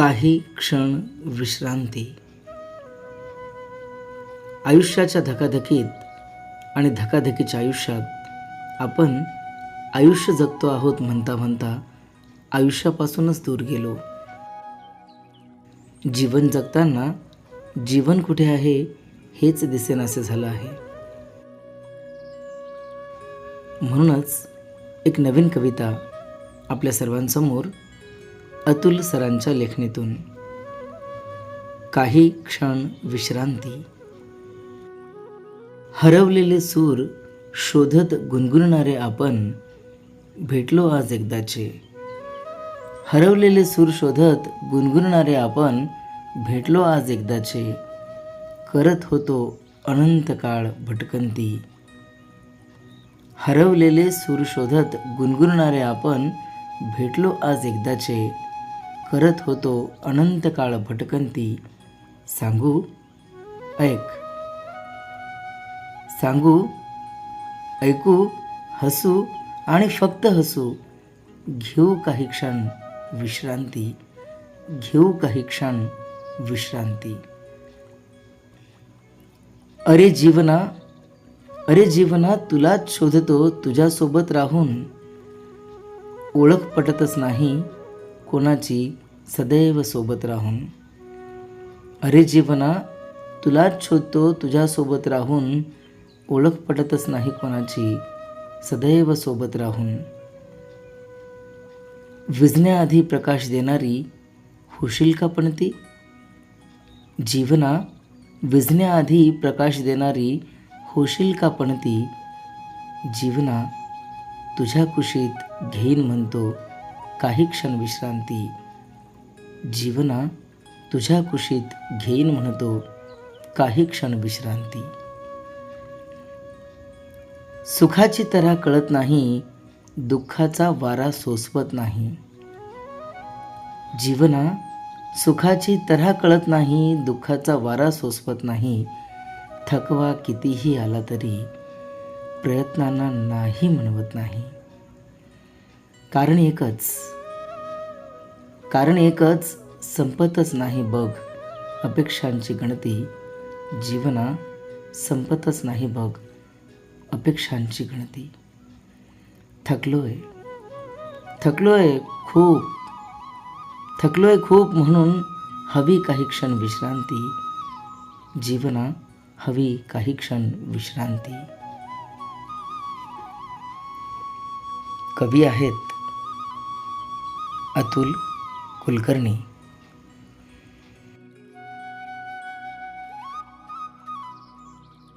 काही क्षण विश्रांती. आयुष्याच्या धकाधकीत आणि धकाधकीच्या आयुष्यात आपण आयुष्य जगतो आहोत म्हणता म्हणता आयुष्यापासूनच दूर गेलो. जीवन जगताना जीवन कुठे आहे हेच दिसेनासे झालं आहे. म्हणूनच एक नवीन कविता आपल्या सर्वांसमोर अतुल सरांच्या लेखणीतून. काही क्षण विश्रांती. हरवलेले सूर शोधत गुणगुणणारे आपण भेटलो आज एकदाचे. हरवलेले सूर शोधत गुणगुणणारे आपण भेटलो आज एकदाचे. करत होतो अनंत काळ भटकंती. हरवलेले सूर शोधत गुणगुणणारे आपण भेटलो आज एकदाचे. करत होतो अनंत काळ भटकंती. सांगू? ऐक. सांगू? ऐकू? हसू? आणि फक्त हसू. घेऊ काही क्षण विश्रांती. घेऊ काही क्षण विश्रांती. अरे जीवना अरे जीवना तुलाच शोधतो तुझ्यासोबत राहून. ओळख पटतच नाही. कोणाची सदैव सोबत राहून? अरे जीवना तुलाच शोधतो तुझ्यासोबत राहून. ओळख पटतच नाही कोणाची सदैव सोबत राहून. विजण्याआधी प्रकाश देणारी होशील का पण ती? जीवना विजण्याआधी प्रकाश देणारी होशील का पण ती? जीवना तुझ्या कुशीत घेईन म्हणतो. काही क्षण विश्रांती. जीवना तुझ्या कुशीत घेईन म्हणतो काही क्षण विश्रांती. सुखाची तऱ्हा कळत नाही दुःखाचा वारा सोसवत नाही. जीवना सुखाची तऱ्हा कळत नाही दुःखाचा वारा सोसवत नाही. थकवा कितीही आला तरी प्रयत्नांना नाही म्हणवत नाही. कारण एकच कारण एकच संपतच नाही बघ. अपेक्षांची गणती जीवना संपतच नाही बघ. अपेक्षांची गणती. थकलोय. थकलोय खूप. थकलोय खूप म्हणून हवी काही क्षण विश्रांती. जीवना हवी काही क्षण विश्रांती. कवी आहेत अतुल कुलकर्णी